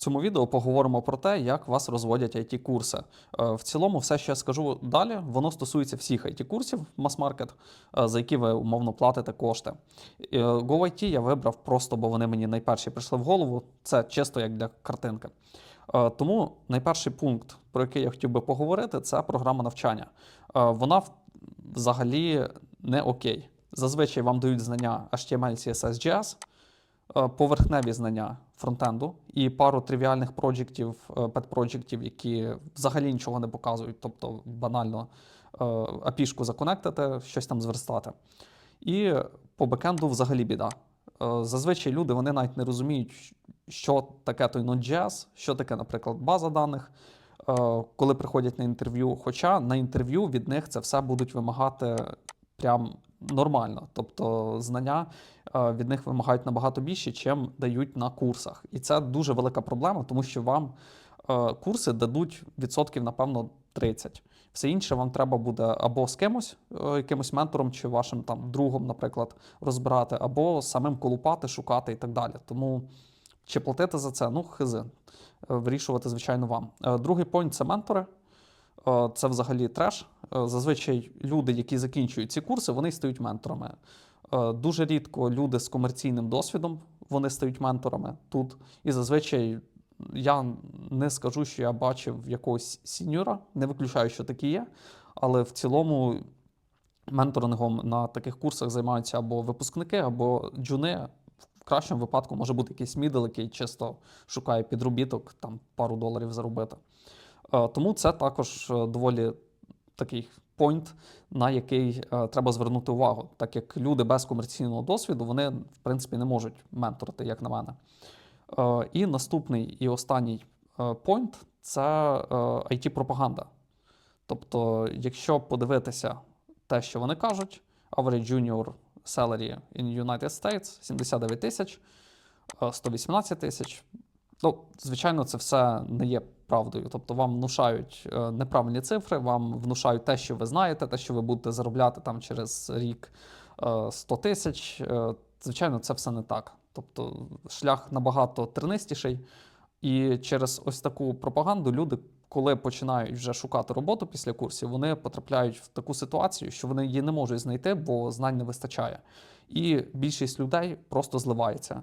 цьому відео поговоримо про те, як вас розводять it курси Е, В цілому, все, що я скажу далі, воно стосується всіх it курсів мас-маркет, е, за які ви умовно платите кошти. Е, GoIT я вибрав просто, бо вони мені найперші прийшли в голову. Це чисто як для картинки. Тому найперший пункт, про який я хотів би поговорити, це програма навчання. Вона взагалі не окей. Зазвичай вам дають знання HTML, CSS, JS, поверхневі знання фронтенду і пару тривіальних проєктів, пет-проєктів, які взагалі нічого не показують, тобто банально е, API-шку законектити, щось там зверстати. І по бекенду взагалі біда. Е, Зазвичай люди вони навіть не розуміють, що таке той Node.js, що таке, наприклад, база даних, е, коли приходять на інтерв'ю. Хоча на інтерв'ю від них це все будуть вимагати прям нормально. Тобто знання е, від них вимагають набагато більше, чим дають на курсах. І це дуже велика проблема, тому що вам е, курси дадуть відсотків, напевно, 30. Все інше вам треба буде або з кимось, е, якимось ментором чи вашим там другом, наприклад, розбирати, або самим колупати, шукати і так далі. Тому чи платити за це? Ну, хизи. Е, Вирішувати, звичайно, вам. Е, Другий пойнт це ментори. Е, Це взагалі треш. Е, Зазвичай люди, які закінчують ці курси, вони стають менторами. Е, Дуже рідко люди з комерційним досвідом вони стають менторами тут. І зазвичай я не скажу, що я бачив якогось сіньора, не виключаю, що такі є, але в цілому менторингом на таких курсах займаються або випускники, або джуни. В кращому випадку може бути якийсь мідл, який чисто шукає підробіток, там пару доларів заробити. Е, Тому це також е, доволі такий пойнт, на який е, треба звернути увагу, так як люди без комерційного досвіду вони, в принципі, не можуть менторити, як на мене. Е, І наступний і останній пойнт це IT-пропаганда. Тобто, якщо подивитися те, що вони кажуть, average junior salary in United States 79 тисяч, е, 118 тисяч. Ну, звичайно, це все не є правдою. Тобто вам внушають е, неправильні цифри, вам внушають те, що ви знаєте, те, що ви будете заробляти там через рік е, 100 тисяч. Е, Звичайно, це все не так. Тобто шлях набагато тернистіший. І через ось таку пропаганду люди, коли починають вже шукати роботу після курсів, вони потрапляють в таку ситуацію, що вони її не можуть знайти, бо знань не вистачає. І більшість людей просто зливається.